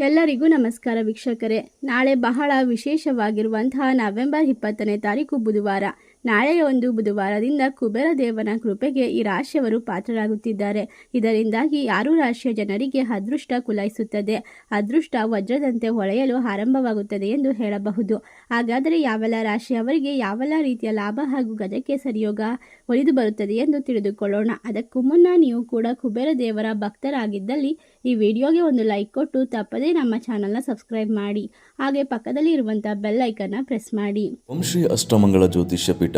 ಎಲ್ಲರಿಗೂ ನಮಸ್ಕಾರ ವೀಕ್ಷಕರೇ. ನಾಳೆ ಬಹಳ ವಿಶೇಷವಾಗಿರುವಂತಹ ನವೆಂಬರ್ ಇಪ್ಪತ್ತನೇ ತಾರೀಕು ಬುಧವಾರ. ನಾಳೆಯ ಒಂದು ಬುಧವಾರದಿಂದ ಕುಬೇರ ದೇವನ ಕೃಪೆಗೆ ಈ ರಾಶಿಯವರು ಪಾತ್ರರಾಗುತ್ತಿದ್ದಾರೆ. ಇದರಿಂದಾಗಿ ಆರು ರಾಶಿಯ ಜನರಿಗೆ ಅದೃಷ್ಟ ಕುಲಾಯಿಸುತ್ತದೆ? ಅದೃಷ್ಟ ವಜ್ರದಂತೆ ಹೊಳೆಯಲು ಆರಂಭವಾಗುತ್ತದೆ ಎಂದು ಹೇಳಬಹುದು. ಹಾಗಾದರೆ ಯಾವೆಲ್ಲ ರಾಶಿಯವರಿಗೆ ಯಾವೆಲ್ಲ ರೀತಿಯ ಲಾಭ ಹಾಗೂ ಗಜಕ್ಕೆ ಸರಿಯೋಗ ಒಲಿದು ಬರುತ್ತದೆ ಎಂದು ತಿಳಿದುಕೊಳ್ಳೋಣ. ಅದಕ್ಕೂ ಮುನ್ನ ನೀವು ಕೂಡ ಕುಬೇರ ದೇವರ ಭಕ್ತರಾಗಿದ್ದಲ್ಲಿ ಈ ವಿಡಿಯೋಗೆ ಒಂದು ಲೈಕ್ ಕೊಟ್ಟು ತಪ್ಪದೇ ನಮ್ಮ ಚಾನಲ್ನ ಸಬ್ಸ್ಕ್ರೈಬ್ ಮಾಡಿ. ಹಾಗೆ ಪಕ್ಕದಲ್ಲಿ ಇರುವಂತಹ ಬೆಲ್ ಐಕನ್ನ ಪ್ರೆಸ್ ಮಾಡಿ. ವಂಶ್ರೀ ಅಷ್ಟಮಂಗಳ ಜ್ಯೋತಿಷ್ಯ ಪೀಠ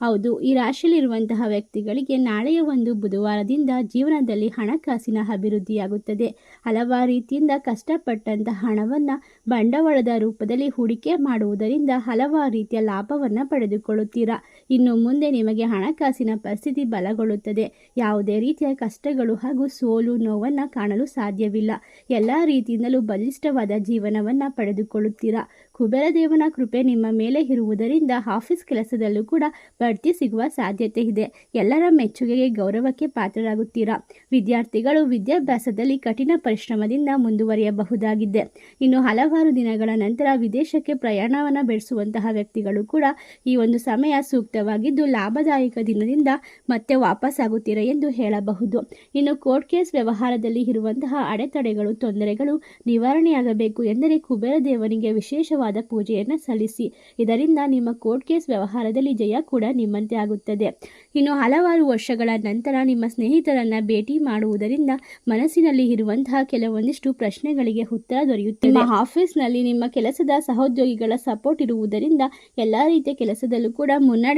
ಹೌದು, ಈ ರಾಶಿಯಲ್ಲಿರುವಂತಹ ವ್ಯಕ್ತಿಗಳಿಗೆ ನಾಳೆಯ ಒಂದು ಬುಧವಾರದಿಂದ ಜೀವನದಲ್ಲಿ ಹಣಕಾಸಿನ ಅಭಿವೃದ್ಧಿಯಾಗುತ್ತದೆ. ಹಲವಾರು ರೀತಿಯಿಂದ ಕಷ್ಟಪಟ್ಟಂತಹ ಹಣವನ್ನು ಬಂಡವಾಳದ ರೂಪದಲ್ಲಿ ಹೂಡಿಕೆ ಮಾಡುವುದರಿಂದ ಹಲವಾರು ರೀತಿಯ ಲಾಭವನ್ನು ಪಡೆದುಕೊಳ್ಳುತ್ತೀರಾ? ಇನ್ನು ಮುಂದೆ ನಿಮಗೆ ಹಣಕಾಸಿನ ಪರಿಸ್ಥಿತಿ ಬಲಗೊಳ್ಳುತ್ತದೆ. ಯಾವುದೇ ರೀತಿಯ ಕಷ್ಟಗಳು ಹಾಗೂ ಸೋಲು ನೋವನ್ನು ಕಾಣಲು ಸಾಧ್ಯವಿಲ್ಲ. ಎಲ್ಲ ರೀತಿಯಿಂದಲೂ ಬಲಿಷ್ಠವಾದ ಜೀವನವನ್ನು ಪಡೆದುಕೊಳ್ಳುತ್ತೀರಾ? ಕುಬೇರ ದೇವನ ಕೃಪೆ ನಿಮ್ಮ ಮೇಲೆ ಇರುವುದರಿಂದ ಆಫೀಸ್ ಕೆಲಸದಲ್ಲೂ ಕೂಡ ಬಡ್ತಿ ಸಿಗುವ ಸಾಧ್ಯತೆ ಇದೆ. ಎಲ್ಲರ ಮೆಚ್ಚುಗೆಗೆ ಗೌರವಕ್ಕೆ ಪಾತ್ರರಾಗುತ್ತೀರಾ? ವಿದ್ಯಾರ್ಥಿಗಳು ವಿದ್ಯಾಭ್ಯಾಸದಲ್ಲಿ ಕಠಿಣ ಪರಿಶ್ರಮದಿಂದ ಮುಂದುವರಿಯಬಹುದಾಗಿದೆ. ಇನ್ನು ಹಲವಾರು ದಿನಗಳ ನಂತರ ವಿದೇಶಕ್ಕೆ ಪ್ರಯಾಣವನ್ನು ಬೆಳೆಸುವಂತಹ ವ್ಯಕ್ತಿಗಳು ಕೂಡ ಈ ಒಂದು ಸಮಯ ಸೂಕ್ತವಾಗಿದ್ದು ಲಾಭದಾಯಕ ದಿನದಿಂದ ಮತ್ತೆ ವಾಪಸ್ ಆಗುತ್ತೀರಾ ಎಂದು ಹೇಳಬಹುದು. ಇನ್ನು ಕೋರ್ಟ್ ಕೇಸ್ ವ್ಯವಹಾರದಲ್ಲಿ ಇರುವಂತಹ ಅಡೆತಡೆಗಳು, ತೊಂದರೆಗಳು ನಿವಾರಣೆಯಾಗಬೇಕು ಎಂದರೆ ಕುಬೇರ ದೇವನಿಗೆ ವಿಶೇಷವಾದ ಪೂಜೆಯನ್ನು ಸಲ್ಲಿಸಿ. ಇದರಿಂದ ನಿಮ್ಮ ಕೋರ್ಟ್ ಕೇಸ್ ವ್ಯವಹಾರದಲ್ಲಿ ಜಯ ಕೂಡ ನಿಮ್ಮಂತೆ ಆಗುತ್ತದೆ. ಇನ್ನು ಹಲವಾರು ವರ್ಷಗಳ ನಂತರ ನಿಮ್ಮ ಸ್ನೇಹಿತರನ್ನ ಭೇಟಿ ಮಾಡುವುದರಿಂದ ಮನಸ್ಸಿನಲ್ಲಿ ಇರುವಂತಹ ಕೆಲವೊಂದಿಷ್ಟು ಪ್ರಶ್ನೆಗಳಿಗೆ ಉತ್ತರ ದೊರೆಯುತ್ತದೆ. ನಿಮ್ಮ ಆಫೀಸ್ನಲ್ಲಿ ನಿಮ್ಮ ಕೆಲಸದ ಸಹೋದ್ಯೋಗಿಗಳ ಸಪೋರ್ಟ್ ಇರುವುದರಿಂದ ಎಲ್ಲ ರೀತಿಯ ಕೆಲಸದಲ್ಲೂ ಕೂಡ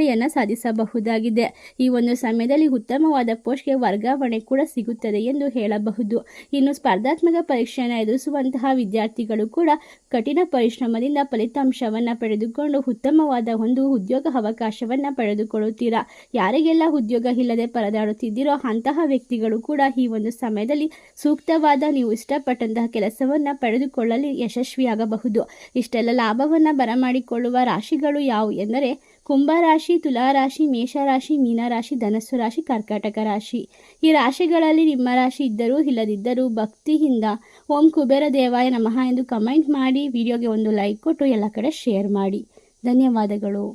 ಮುನ್ನಡೆಯನ್ನ ಸಾಧಿಸಬಹುದಾಗಿದೆ. ಈ ಒಂದು ಸಮಯದಲ್ಲಿ ಉತ್ತಮವಾದ ಪೋಸ್ಟ್ಗೆ ವರ್ಗಾವಣೆ ಕೂಡ ಸಿಗುತ್ತದೆ ಎಂದು ಹೇಳಬಹುದು. ಇನ್ನು ಸ್ಪರ್ಧಾತ್ಮಕ ಪರೀಕ್ಷೆಯನ್ನು ಎದುರಿಸುವಂತಹ ವಿದ್ಯಾರ್ಥಿಗಳು ಕೂಡ ಕಠಿಣ ಪರಿಶ್ರಮದಿಂದ ಫಲಿತಾಂಶವನ್ನು ಪಡೆದುಕೊಂಡು ಉತ್ತಮವಾದ ಒಂದು ಉದ್ಯೋಗ ಅವಕಾಶವನ್ನು ಪಡೆದುಕೊಳ್ಳುತ್ತೀರಾ? ಯಾರಿಗೆಲ್ಲ ಉದ್ಯೋಗ ಇಲ್ಲದೆ ಪರದಾಡುತ್ತಿದ್ದೀರೋ ಅಂತಹ ವ್ಯಕ್ತಿಗಳು ಕೂಡ ಈ ಒಂದು ಸಮಯದಲ್ಲಿ ಸೂಕ್ತವಾದ ನೀವು ಇಷ್ಟಪಟ್ಟಂತಹ ಕೆಲಸವನ್ನು ಪಡೆದುಕೊಳ್ಳಲು, ಯಶಸ್ವಿಯಾಗಬಹುದು. ಇಷ್ಟೆಲ್ಲ ಲಾಭವನ್ನು ಬರಮಾಡಿಕೊಳ್ಳುವ ರಾಶಿಗಳು ಯಾವು ಎಂದರೆ ಕುಂಭರಾಶಿ, ತುಲಾರಾಶಿ, ಮೇಷರಾಶಿ, ಮೀನರಾಶಿ, ಧನಸ್ಸು ರಾಶಿ, ಕರ್ಕಾಟಕ ರಾಶಿ. ಈ ರಾಶಿಗಳಲ್ಲಿ ನಿಮ್ಮ ರಾಶಿ ಇದ್ದರೂ ಇಲ್ಲದಿದ್ದರೂ ಭಕ್ತಿಯಿಂದ ಓಂ ಕುಬೇರ ದೇವಾಯ ನಮಃ ಎಂದು ಕಮೆಂಟ್ ಮಾಡಿ, ವಿಡಿಯೋಗೆ ಒಂದು ಲೈಕ್ ಕೊಟ್ಟು ಎಲ್ಲ ಕಡೆ ಶೇರ್ ಮಾಡಿ. ಧನ್ಯವಾದಗಳು.